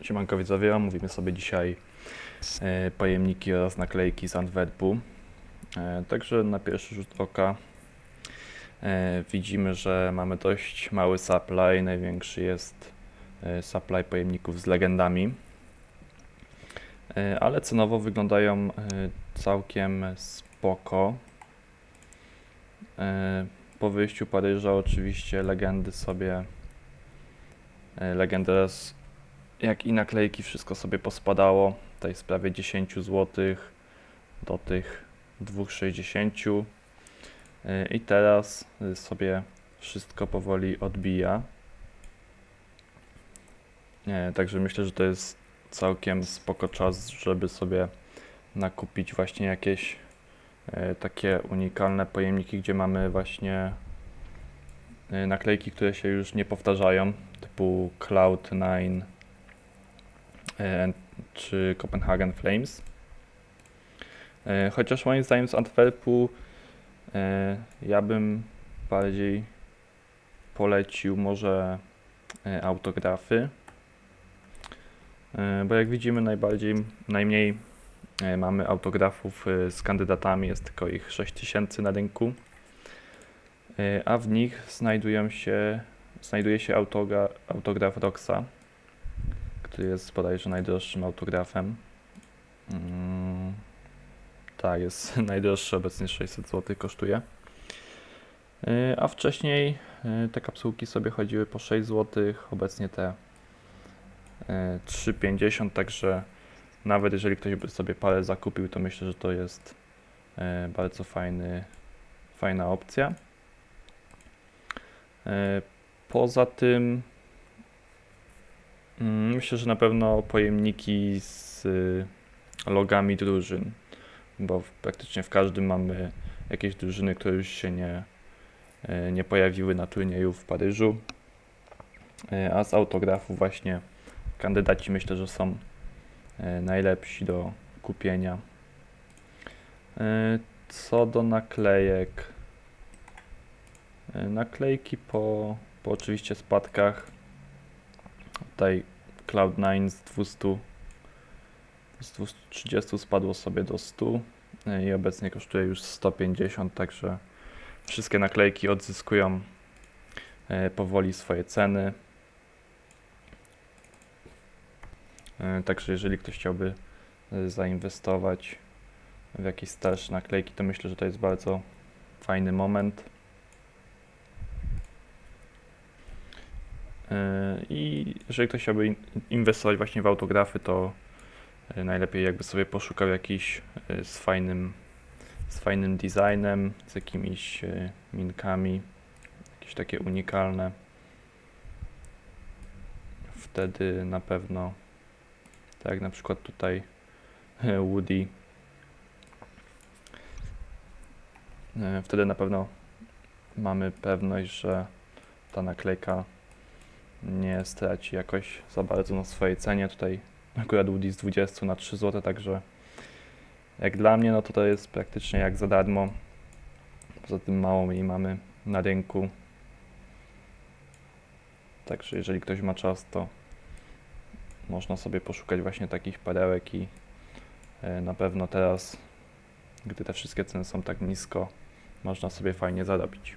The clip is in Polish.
Siemanko widzowie, mówimy sobie dzisiaj e, pojemniki oraz naklejki z Antwerpu. E, Także na pierwszy rzut oka e, widzimy, że mamy dość mały supply. Największy jest supply pojemników z legendami. Ale cenowo wyglądają całkiem spoko. Po wyjściu Paryża oczywiście legendy sobie legendy jak i naklejki, wszystko sobie pospadało. Tutaj z prawie 10 zł do tych 2,60. Yy, I teraz y, sobie wszystko powoli odbija. Nie, Także myślę, że to jest całkiem spoko czas, żeby sobie nakupić właśnie jakieś takie unikalne pojemniki, gdzie mamy właśnie naklejki, które się już nie powtarzają, typu Cloud9 e, czy Copenhagen Flames. E, Chociaż moim zdaniem z Antwerpu e, ja bym bardziej polecił może e, autografy. Bo jak widzimy najbardziej, najmniej mamy autografów z kandydatami, jest tylko ich 6000 na rynku. A w nich znajdują się, znajduje się autogra, autograf Roxa, który jest bodajże najdroższym autografem. Mm, tak, jest najdroższy, obecnie 600 zł kosztuje. Yy, A wcześniej yy, te kapsułki sobie chodziły po 6 zł, obecnie te yy, 3,50, także nawet jeżeli ktoś by sobie parę zakupił, to myślę, że to jest yy, bardzo fajny, fajna opcja. Yy, Poza tym Myślę, że na pewno pojemniki z y, logami drużyn, bo praktycznie w każdym mamy jakieś drużyny, które już się nie, y, nie pojawiły na turnieju w Paryżu. Y, A z autografów właśnie kandydaci myślę, że są najlepsi do kupienia. Co do naklejek. Naklejki po, po oczywiście spadkach Tutaj Cloud9 z 200 z 230 spadło sobie do 100 e, i obecnie kosztuje już 150, także wszystkie naklejki odzyskują e, powoli swoje ceny. E, Także jeżeli ktoś chciałby e, zainwestować w jakieś starsze naklejki, to myślę, że to jest bardzo fajny moment. I jeżeli ktoś chciałby in- inwestować właśnie w autografy, to e, najlepiej jakby sobie poszukał jakiś e, z fajnym, z fajnym designem, z jakimiś e, minkami, jakieś takie unikalne. Wtedy na pewno, tak jak na przykład tutaj e, Woody, e, wtedy na pewno mamy pewność, że ta naklejka nie straci jakoś za bardzo na swojej cenie. Tutaj akurat Woody z 20 na 3 zł, także jak dla mnie, no to to jest praktycznie jak za darmo. Poza tym mało jej mamy na rynku. Także jeżeli ktoś ma czas, to można sobie poszukać właśnie takich perełek i e, na pewno teraz, gdy te wszystkie ceny są tak nisko, można sobie fajnie zarobić.